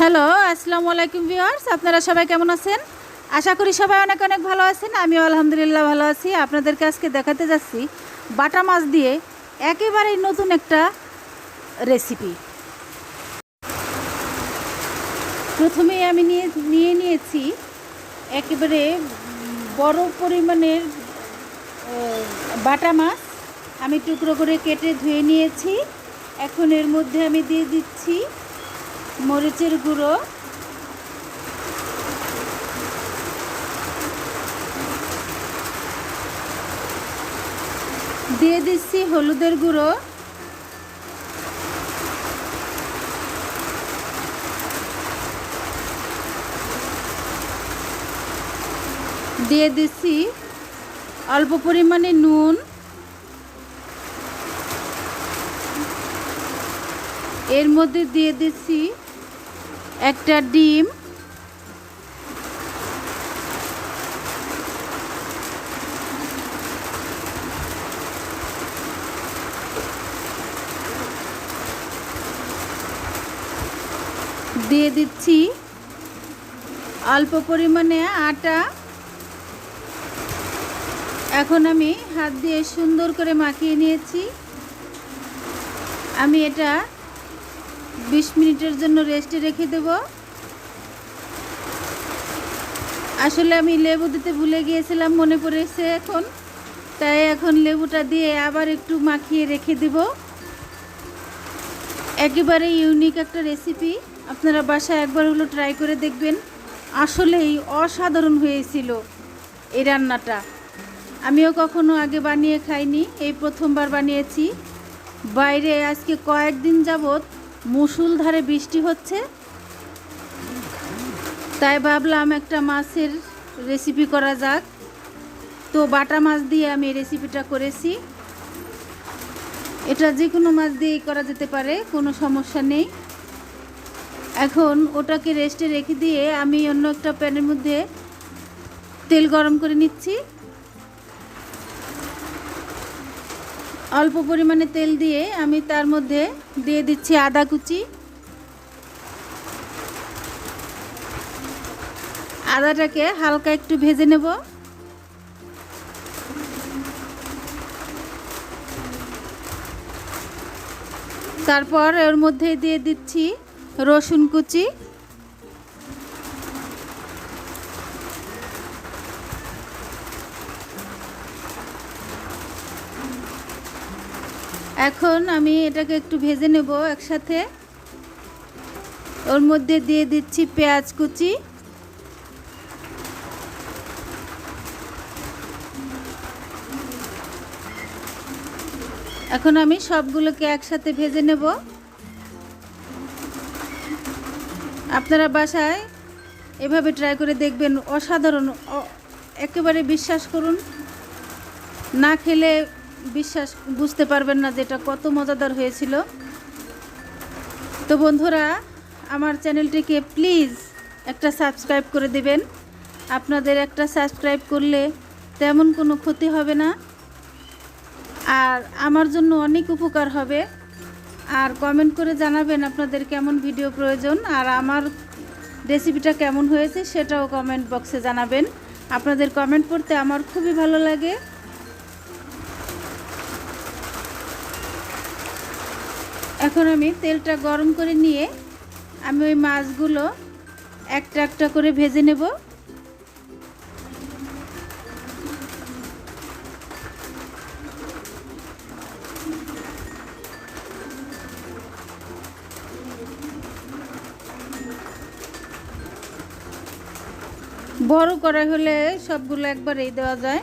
Hello, আসসালামু আলাইকুম viewers, আপনারা সবাই কেমন আছেন? আশা করি সবাই অনেক অনেক ভালো আছেন, আমিও আলহামদুলিল্লাহ ভালো আছি। আপনাদেরকে আজকে দেখাতে যাচ্ছি বাটা মাছ দিয়ে একেবারেই নতুন একটা রেসিপি প্রথমেই আমি নিয়ে নিয়ে নিয়েছি একেবারে বড় পরিমাণের বাটা মাছ। আমি টুকরো করে কেটে ধুয়ে নিয়েছি। এখন এর মধ্যে আমি দিয়ে দিচ্ছি মরিচের গুঁড়ো। দিয়ে দিচ্ছি হলুদের গুঁড়ো। দিয়ে দিচ্ছি অল্প পরিমাণে নুন। এর মধ্যে দিয়ে দিচ্ছি একটা ডিম। দিয়ে দিচ্ছি অল্প পরিমাণে আটা। এখন আমি হাত দিয়ে সুন্দর করে মাখিয়ে নিয়েছি। আমি এটা বিশ মিনিটের জন্য রেস্টে রেখে দেব। আসলে আমি লেবু দিতে ভুলে গিয়েছিলাম, মনে পড়েছে এখন। তাই এখন লেবুটা দিয়ে আবার একটু মাখিয়ে রেখে দেব। একেবারে ইউনিক একটা রেসিপি। আপনারা বাসায় একবার হলো ট্রাই করে দেখবেন। আসলেই অসাধারণ হয়েছিল এই রান্নাটা। আমিও কখনো আগে বানিয়ে খাইনি, এই প্রথমবার বানিয়েছি। বাইরে আজকে কয়েকদিন যাবৎ মুসুলধারে বৃষ্টি হচ্ছে। তাই ভাবলাম একটা মাছের রেসিপি করা যাক। তো বাটা মাছ দিয়ে আমি রেসিপিটা করেছি। এটা যে কোনো মাছ দিয়েই করা যেতে পারে, কোনো সমস্যা নেই। এখন ওটাকে রেস্টে রেখে দিয়ে আমি অন্য একটা প্যানের মধ্যে তেল গরম করে নিচ্ছি। অল্প পরিমাণে তেল দিয়ে আমি তার মধ্যে দিয়ে দিচ্ছি আদা কুচি। আদাটাকে হালকা একটু ভেজে নেব। তারপর এর মধ্যে দিয়ে দিচ্ছি রসুন কুচি। এখন আমি এটাকে একটু ভেজে নেব একসাথে। ওর মধ্যে দিয়ে দিচ্ছি পেঁয়াজ কুচি। এখন আমি সবগুলোকে একসাথে ভেজে নেব। আপনারা বাসায় এভাবে ট্রাই করে দেখবেন, অসাধারণ একেবারে বিশ্বাস করুন। না খেলে বিশ্বাস, বুঝতে পারবেন না যে এটা কত মজাদার হয়েছিল। তো বন্ধুরা, আমার চ্যানেলটিকে প্লিজ একটা সাবস্ক্রাইব করে দেবেন। আপনাদের একটা সাবস্ক্রাইব করলে তেমন কোনো ক্ষতি হবে না। আর আমার জন্য অনেক উপকার হবে। আর কমেন্ট করে জানাবেন আপনাদের কেমন ভিডিও প্রয়োজন আর আমার রেসিপিটা কেমন হয়েছে সেটাও কমেন্ট বক্সে জানাবেন। আপনাদের কমেন্ট পড়তে আমার খুবই ভালো লাগে। এখন আমি তেলটা গরম করে নিয়ে আমি ওই মাছগুলো একটা একটা করে ভেজে নেব। বড় করা হলে সবগুলো একবারেই দেওয়া যায়।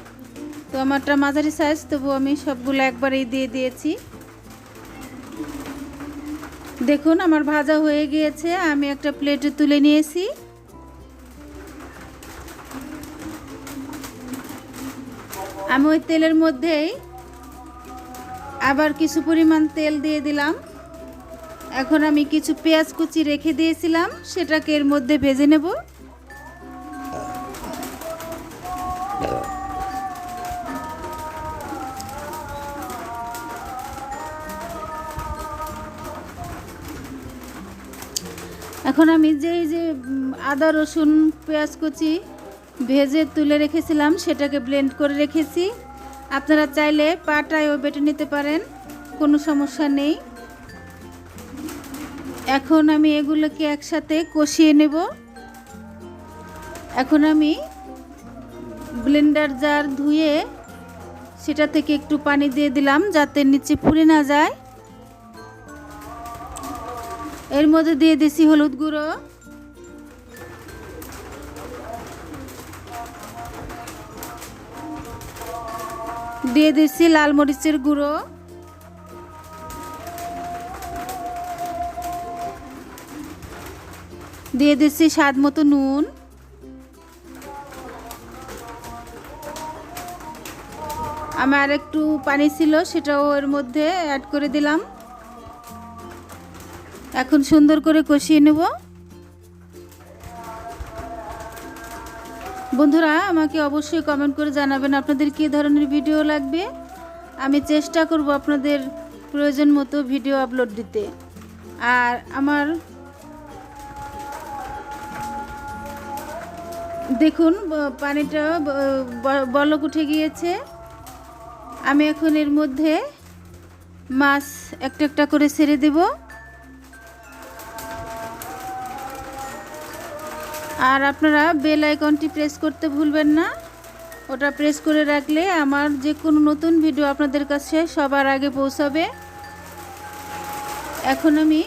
তো আমারটা মাঝারি সাইজ তবু আমি সবগুলো একবারেই দিয়ে দিয়েছি। দেখুন, আমার ভাজা হয়ে গিয়েছে। আমি একটা প্লেটে তুলে নিয়েছি। আমি ওই তেলের মধ্যেই আবার কিছু পরিমাণ তেল দিয়ে দিলাম। এখন আমি কিছু পেঁয়াজ কুচি রেখে দিয়েছিলাম, সেটাকে এর মধ্যে ভেজে নেব। এখন আমি যেই যে আদা, রসুন, পেঁয়াজ কুচি ভেজে তুলে রেখেছিলাম, সেটাকে ব্লেন্ড করে রেখেছি। আপনারা চাইলে পাটায়ও বেটে নিতে পারেন, কোনো সমস্যা নেই। এখন আমি এগুলোকে একসাথে কষিয়ে নেব। এখন আমি ব্লেন্ডার জার ধুয়ে সেটা থেকে একটু পানি দিয়ে দিলাম, যাতে নিচে পুড়ে না যায়। এর মধ্যে দিয়ে দিছি হলুদ গুঁড়ো। দিয়ে দিচ্ছি লাল মরিচের গুঁড়ো। দিয়ে দিচ্ছি স্বাদ মতো নুন। আমার একটু পানি ছিল, সেটাও এর মধ্যে অ্যাড করে দিলাম। এখন সুন্দর করে কষিয়ে নেব। বন্ধুরা, আমাকে অবশ্যই কমেন্ট করে জানাবেন আপনাদের কী ধরনের ভিডিও লাগবে। আমি চেষ্টা করব আপনাদের প্রয়োজন মতো ভিডিও আপলোড দিতে। আর আমার দেখুন, পানিটা বলক উঠে গিয়েছে। আমি এখন এর মধ্যে মাছ একটা একটা করে ছেড়ে দেব। আর আপনারা বেল আইকনটি প্রেস করতে ভুলবেন না। ওটা প্রেস করে রাখলে আমার যে কোনো নতুন ভিডিও আপনাদের কাছে সবার আগে পৌঁছাবে। এখন আমি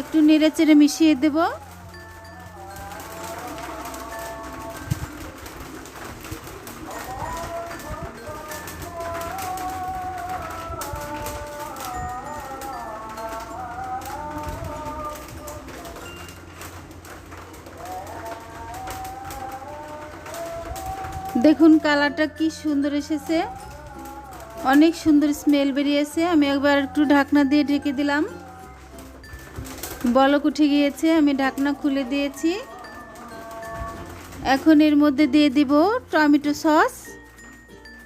একটু নেড়ে চেড়ে মিশিয়ে দেবো। দেখুন কালারটা কি সুন্দর এসেছে। অনেক সুন্দর স্মেল বেরিয়েছে। আমি একবার একটু ঢাকনা দিয়ে ঢেকে দিলাম। বলক উঠে গিয়েছে, আমি ঢাকনা খুলে দিয়েছি। এখন এর মধ্যে দিয়ে দিব টমেটো সস।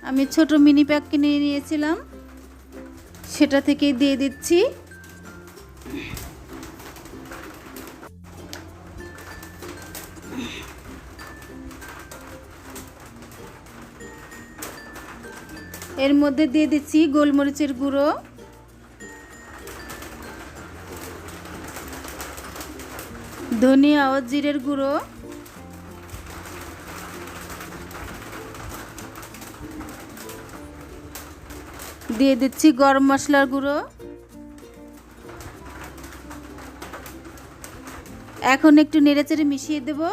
আমি ছোট মিনি প্যাক কিনে নিয়েছিলাম। সেটা থেকেই দিয়ে দিচ্ছি। এর মধ্যে দিয়ে দিচ্ছি গোলমরিচের গুঁড়ো। ধনিয়া ও জিরের গুঁড়ো। দিয়ে দিচ্ছি গরম মশলার গুঁড়ো। এখন একটু নেড়েচেড়ে মিশিয়ে দেবো।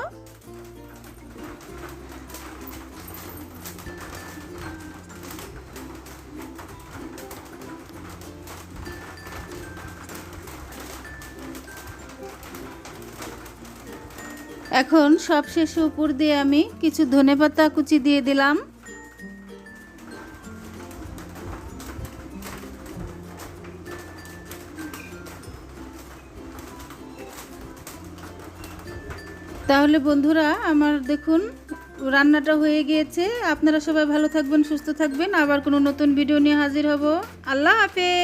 এখন সব সবশেষে উপর দিয়ে আমি কিছু ধনেপাতা কুচি দিয়ে দিলাম। তাহলে বন্ধুরা, আমার দেখুন, রান্নাটা হয়ে গিয়েছে। আপনারা সবাই ভালো থাকবেন, সুস্থ থাকবেন। আবার কোনো নতুন ভিডিও নিয়ে হাজির হব। আল্লাহ হাফেজ!